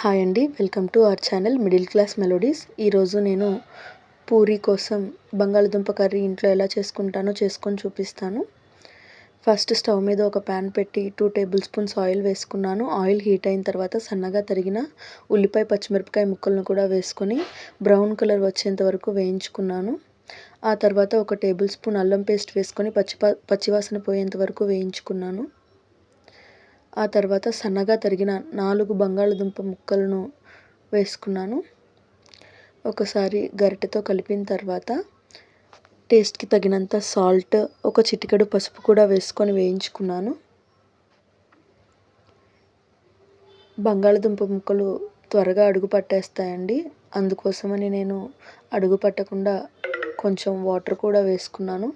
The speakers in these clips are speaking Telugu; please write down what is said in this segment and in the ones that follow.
హాయ్ అండి. Welcome to our channel middle class melodies. ఈరోజు నేను పూరి కోసం బంగాళదుంప కర్రీ ఇంట్లో ఎలా చేసుకుంటానో చేసుకొని చూపిస్తాను. ఫస్ట్ స్టవ్ మీద ఒక ప్యాన్ పెట్టి టూ టేబుల్ స్పూన్స్ ఆయిల్ వేసుకున్నాను. ఆయిల్ హీట్ అయిన తర్వాత సన్నగా తరిగిన ఉల్లిపాయ పచ్చిమిరపకాయ ముక్కలను కూడా వేసుకొని బ్రౌన్ కలర్ వచ్చేంత వరకు వేయించుకున్నాను. ఆ తర్వాత ఒక టేబుల్ స్పూన్ అల్లం పేస్ట్ వేసుకొని పచ్చి పచ్చివాసన పోయేంత వరకు వేయించుకున్నాను. ఆ తర్వాత సన్నగా తరిగిన నాలుగు బంగాళదుంప ముక్కలను వేసుకున్నాను. ఒకసారి గరిటెతో కలిపిన తర్వాత టేస్ట్కి తగినంత సాల్ట్ ఒక చిటికెడు పసుపు కూడా వేసుకొని వేయించుకున్నాను. బంగాళదుంప ముక్కలు త్వరగా అడుగు పట్టేస్తాయండి. అందుకోసమని నేను అడుగు పట్టకుండా కొంచెం వాటర్ కూడా వేసుకున్నాను.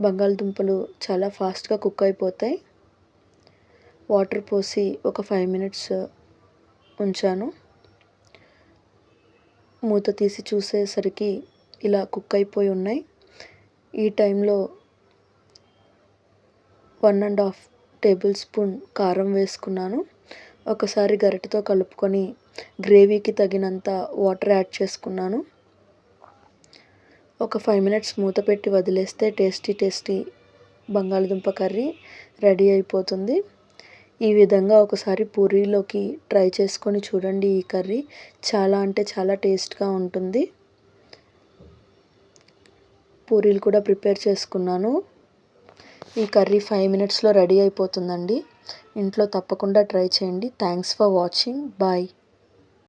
బంగాళదుంపలు చాలా ఫాస్ట్గా కుక్ అయిపోతాయి. వాటర్ పోసి ఒక ఫైవ్ మినిట్స్ ఉంచాను. మూత తీసి చూసేసరికి ఇలా కుక్ అయిపోయి ఉన్నాయి. ఈ టైంలో one and half tablespoon కారం వేసుకున్నాను. ఒకసారి గరిటతో కలుపుకొని గ్రేవీకి తగినంత వాటర్ యాడ్ చేసుకున్నాను. ఒక ఫైవ్ మినిట్స్ మూత పెట్టి వదిలేస్తే టేస్టీ టేస్టీ బంగాళదుంప కర్రీ రెడీ అయిపోతుంది. ఈ విధంగా ఒకసారి పూరీలోకి ట్రై చేసుకొని చూడండి ఈ కర్రీ. చాలా అంటే చాలా టేస్ట్గా ఉంటుంది. పూరీలు కూడా ప్రిపేర్ చేసుకున్నాను. ఈ కర్రీ ఫైవ్ మినిట్స్లో రెడీ అయిపోతుందండి. ఇంట్లో తప్పకుండా ట్రై చేయండి. Thanks for watching. బాయ్.